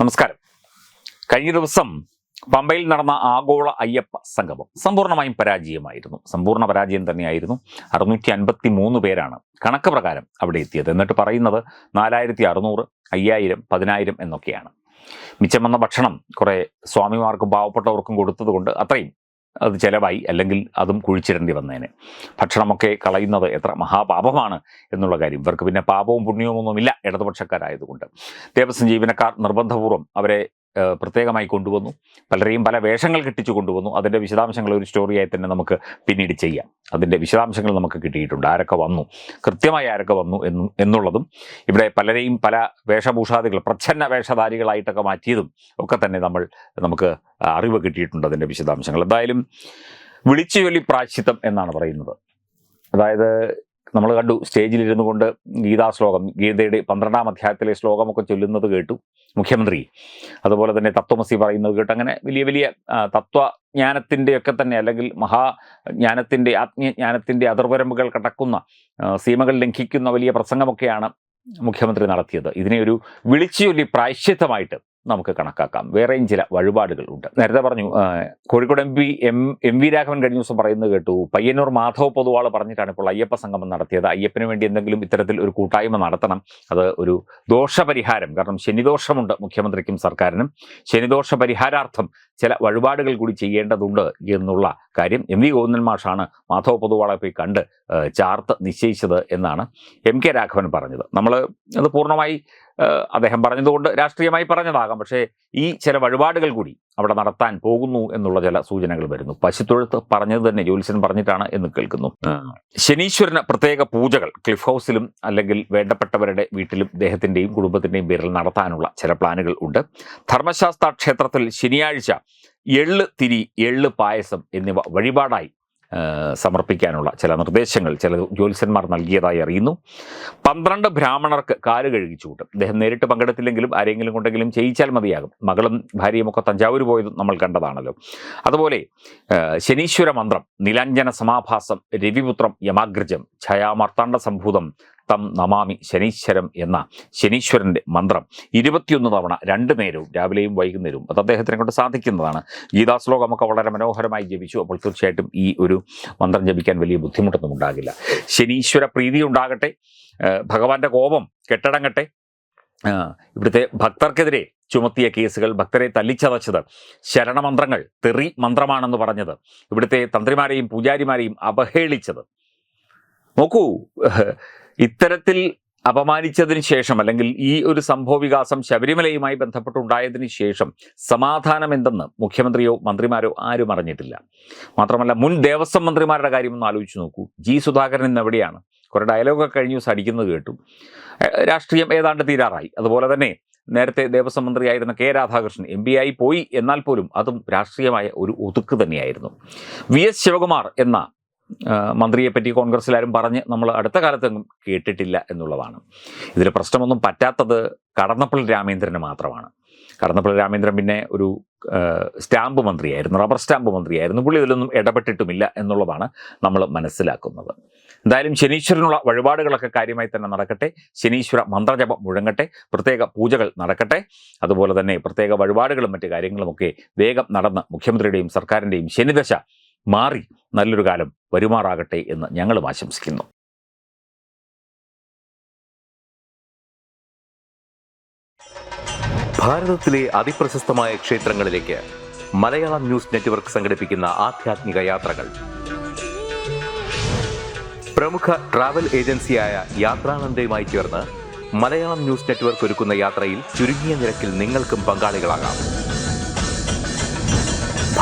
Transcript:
നമസ്കാരം. കഴിഞ്ഞ ദിവസം പമ്പയിൽ നടന്ന ആഗോള അയ്യപ്പ സംഗമം സമ്പൂർണമായും പരാജയമായിരുന്നു. സമ്പൂർണ പരാജയം തന്നെയായിരുന്നു. അറുന്നൂറ്റി അൻപത്തി മൂന്ന് പേരാണ് കണക്ക് പ്രകാരം അവിടെ എത്തിയത്. എന്നിട്ട് പറയുന്നത് നാലായിരത്തി അറുന്നൂറ് അയ്യായിരം പതിനായിരം എന്നൊക്കെയാണ്. മിച്ചം വന്ന ഭക്ഷണം കുറേ സ്വാമിമാർക്കും പാവപ്പെട്ടവർക്കും കൊടുത്തതുകൊണ്ട് അത്രയും അത് ചിലവായി അല്ലെങ്കിൽ അതും കുഴിച്ചിടേണ്ടി വന്നേനെ. ഭക്ഷണമൊക്കെ കളയുന്നത് എത്ര മഹാപാപമാണ് എന്നുള്ള കാര്യം. ഇവർക്ക് പിന്നെ പാപവും പുണ്യവും ഒന്നുമില്ല ഇടതുപക്ഷക്കാരായതുകൊണ്ട്. ദേവസ്വം ജീവനക്കാർ നിർബന്ധപൂർവം അവരെ പ്രത്യേകമായി കൊണ്ടുവന്നു. പലരെയും പല വേഷങ്ങൾ കെട്ടിച്ചു കൊണ്ടുവന്നു. അതിന്റെ വിശദാംശങ്ങൾ ഒരു സ്റ്റോറിയായി തന്നെ നമുക്ക് പിന്നീട് ചെയ്യാം. അതിന്റെ വിശദാംശങ്ങൾ നമുക്ക് കിട്ടിയിട്ടുണ്ട്. ആരൊക്കെ വന്നു? കൃത്യമായി ആരൊക്കെ വന്നു എന്നും എന്നുള്ളതും ഇവിടെ പലരെയും പല വേഷഭൂഷാദികൾ പ്രച്ഛന്ന വേഷധാരികളായിട്ടൊക്കെ മാറ്റിയതും ഒക്കെ തന്നെ നമ്മൾ നമുക്ക് അറിവ് കിട്ടിയിട്ടുണ്ട് അതിന്റെ വിശദാംശങ്ങൾ. എന്തായാലും വിളിച്ചു ചൊല്ലി പ്രാശ്ചിത്തം എന്നാണ് പറയുന്നത്. അതായത് നമ്മൾ കണ്ടു സ്റ്റേജിലിരുന്നു കൊണ്ട് ഗീതാ ശ്ലോകം ഗീതയുടെ പന്ത്രണ്ടാം അധ്യായത്തിലെ ശ്ലോകമൊക്കെ ചൊല്ലുന്നത് കേട്ടു മുഖ്യമന്ത്രി. അതുപോലെ തന്നെ തത്വമസി പറയുന്നത് കേട്ടു. അങ്ങനെ വലിയ വലിയ തത്വജ്ഞാനത്തിന്റെയൊക്കെ തത്വജ്ഞാനത്തിന്റെ തന്നെ അല്ലെങ്കിൽ മഹാജ്ഞാനത്തിന്റെ ആത്മീയജ്ഞാനത്തിന്റെ അതിർവരമ്പുകൾ കടക്കുന്ന സീമകൾ ലംഘിക്കുന്ന വലിയ പ്രസംഗമൊക്കെയാണ് മുഖ്യമന്ത്രി നടത്തിയത്. ഇതിനെ ഒരു വിളിച്ചു ചൊല്ലി പ്രായശ്ചിത്തമായിട്ട് നമുക്ക് കണക്കാക്കാം. വേറെയും ചില വഴിപാടുകൾ ഉണ്ട്. നേരത്തെ പറഞ്ഞു Kozhikode M P M M V Raghavan കഴിഞ്ഞ ദിവസം പറയുന്നത് കേട്ടു പയ്യന്നൂർ മാധവ് പൊതുവാൾ പറഞ്ഞിട്ടാണ് ഇപ്പോൾ അയ്യപ്പ സംഗമം നടത്തിയത്. അയ്യപ്പന് വേണ്ടി എന്തെങ്കിലും ഇത്തരത്തിൽ ഒരു കൂട്ടായ്മ നടത്തണം. അത് ഒരു ദോഷപരിഹാരം. കാരണം ശനിദോഷമുണ്ട് മുഖ്യമന്ത്രിക്കും സർക്കാരിനും. ശനിദോഷ പരിഹാരാർത്ഥം ചില വഴിപാടുകൾ കൂടി ചെയ്യേണ്ടതുണ്ട് എന്നുള്ള കാര്യം എം വി ഗോവിന്ദൻ മാഷാണ് മാധവ പൊതുവാളെ പോയി കണ്ട് ചാർത്ത് നിശ്ചയിച്ചത് എന്നാണ് എം കെ രാഘവൻ പറഞ്ഞത്. നമ്മൾ അത് പൂർണമായി അദ്ദേഹം പറഞ്ഞതുകൊണ്ട് രാഷ്ട്രീയമായി പറഞ്ഞതാകാം. പക്ഷേ ഈ ചില വഴിപാടുകൾ കൂടി അവിടെ നടത്താൻ പോകുന്നു എന്നുള്ള ചില സൂചനകൾ വരുന്നു. പശുത്തൊഴുത്ത് പറഞ്ഞത് തന്നെ ജ്യോത്സ്യൻ പറഞ്ഞിട്ടാണ് എന്ന് കേൾക്കുന്നു. ശനീശ്വരന് പ്രത്യേക പൂജകൾ ക്ലിഫ് ഹൗസിലും അല്ലെങ്കിൽ വേണ്ടപ്പെട്ടവരുടെ വീട്ടിലും അദ്ദേഹത്തിന്റെയും കുടുംബത്തിന്റെയും പേരിൽ നടത്താനുള്ള ചില പ്ലാനുകൾ ഉണ്ട്. ധർമ്മശാസ്ത്ര ക്ഷേത്രത്തിൽ ശനിയാഴ്ച എള്ള് തിരി എള്ള് പായസം എന്നിവ വഴിപാടായി സമർപ്പിക്കാനുള്ള ചില നിർദ്ദേശങ്ങൾ ചില ജ്യോത്സ്യന്മാർ നൽകിയതായി അറിയുന്നു. പന്ത്രണ്ട് ബ്രാഹ്മണർക്ക് കാൽ കഴുകിച്ചു കൂട്ടും. അദ്ദേഹം നേരിട്ട് പങ്കെടുത്തില്ലെങ്കിലും ആരെങ്കിലും കൊണ്ടെങ്കിലും ചെയ്യിച്ചാൽ മതിയാകും. മകളും ഭാര്യയും ഒക്കെ തഞ്ചാവൂർ പോയതും നമ്മൾ കണ്ടതാണല്ലോ. അതുപോലെ ശനീശ്വര മന്ത്രം നിലാഞ്ജന സമാഭാസം രവിപുത്രം യമാഗ്രജം ഛയാമർത്താണ്ഡ സംഭൂതം തം നമാമി ശനീശ്വരം എന്ന ശനീശ്വരന്റെ മന്ത്രം ഇരുപത്തിയൊന്ന് തവണ രണ്ട് നേരവും രാവിലെയും വൈകുന്നേരവും അത് അദ്ദേഹത്തിനെ കൊണ്ട് സാധിക്കുന്നതാണ്. ഗീതാശ്ലോകമൊക്കെ വളരെ മനോഹരമായി ജപിച്ചു. അപ്പോൾ തീർച്ചയായിട്ടും ഈ ഒരു മന്ത്രം ജപിക്കാൻ വലിയ ബുദ്ധിമുട്ടൊന്നും ഉണ്ടാകില്ല. ശനീശ്വര പ്രീതി ഉണ്ടാകട്ടെ. ഭഗവാന്റെ കോപം കെട്ടടങ്ങട്ടെ. ഇവിടുത്തെ ഭക്തർക്കെതിരെ ചുമത്തിയ കേസുകൾ ഭക്തരെ തല്ലിച്ചതച്ചത് ശരണമന്ത്രങ്ങൾ തെറി മന്ത്രമാണെന്ന് പറഞ്ഞത്. ഇവിടുത്തെ തന്ത്രിമാരെയും പൂജാരിമാരെയും അപഹേളിച്ചത് നോക്കൂ ഇത്തരത്തിൽ അപമാനിച്ചതിന് ശേഷം അല്ലെങ്കിൽ ഈ ഒരു സംഭവ വികാസം ശബരിമലയുമായി ബന്ധപ്പെട്ടുണ്ടായതിനു ശേഷം സമാധാനം എന്തെന്ന് മുഖ്യമന്ത്രിയോ മന്ത്രിമാരോ ആരും അറിഞ്ഞിട്ടില്ല. മാത്രമല്ല മുൻ ദേവസ്വം മന്ത്രിമാരുടെ കാര്യം ഒന്ന് ആലോചിച്ച് നോക്കൂ. ജി സുധാകരൻ ഇന്ന് എവിടെയാണ് കുറേ ഡയലോഗൊക്കെ കഴിഞ്ഞ ദിവസം അടിക്കുന്നത് കേട്ടു രാഷ്ട്രീയം ഏതാണ്ട് തീരാറായി. അതുപോലെ തന്നെ നേരത്തെ ദേവസ്വം മന്ത്രിയായിരുന്ന കെ രാധാകൃഷ്ണൻ എം ആയി പോയി. എന്നാൽ പോലും അതും രാഷ്ട്രീയമായ ഒരു ഒതുക്ക് തന്നെയായിരുന്നു. വി എസ് ശിവകുമാർ എന്ന ആ, മന്ത്രിയെപ്പറ്റി കോൺഗ്രസ്സിലാരും പറഞ്ഞ് നമ്മൾ അടുത്ത കാലത്തെങ്ങും കേട്ടിട്ടില്ല എന്നുള്ളതാണ്. ഇതിൽ പ്രശ്നമൊന്നും പറ്റാത്തത് കടന്നപ്പള്ളി രാമേന്ദ്രന് മാത്രമാണ്. കടന്നപ്പള്ളി രാമേന്ദ്രൻ പിന്നെ ഒരു സ്റ്റാമ്പ് മന്ത്രിയായിരുന്നു റബ്ബർ സ്റ്റാമ്പ് മന്ത്രിയായിരുന്നു. പുള്ളി ഇതിലൊന്നും ഇടപെട്ടിട്ടുമില്ല എന്നുള്ളതാണ് നമ്മൾ മനസ്സിലാക്കുന്നത്. എന്തായാലും ശനീശ്വരനുള്ള വഴിപാടുകളൊക്കെ കാര്യമായി തന്നെ നടക്കട്ടെ. ശനീശ്വര മന്ത്രജപം മുഴങ്ങട്ടെ. പ്രത്യേക പൂജകൾ നടക്കട്ടെ. അതുപോലെ തന്നെ പ്രത്യേക വഴിപാടുകളും മറ്റു കാര്യങ്ങളുമൊക്കെ വേഗം നടന്ന് മുഖ്യമന്ത്രിയുടെയും സർക്കാരിന്റെയും ശനിദശ മാറി നല്ലൊരു കാലം വരുമാറാകട്ടെ എന്ന് ഞങ്ങളും ആശംസിക്കുന്നു. ഭാരതത്തിലെ അതിപ്രശസ്തമായ ക്ഷേത്രങ്ങളിലേക്ക് മലയാളം ന്യൂസ് നെറ്റ്വർക്ക് സംഘടിപ്പിക്കുന്ന ആധ്യാത്മിക യാത്രകൾ. പ്രമുഖ ട്രാവൽ ഏജൻസിയായ യാത്രാനന്ദയുമായി ചേർന്ന് മലയാളം ന്യൂസ് നെറ്റ്വർക്ക് ഒരുക്കുന്ന യാത്രയിൽ ചുരുങ്ങിയ നിരക്കിൽ നിങ്ങൾക്കും പങ്കാളികളാകാം.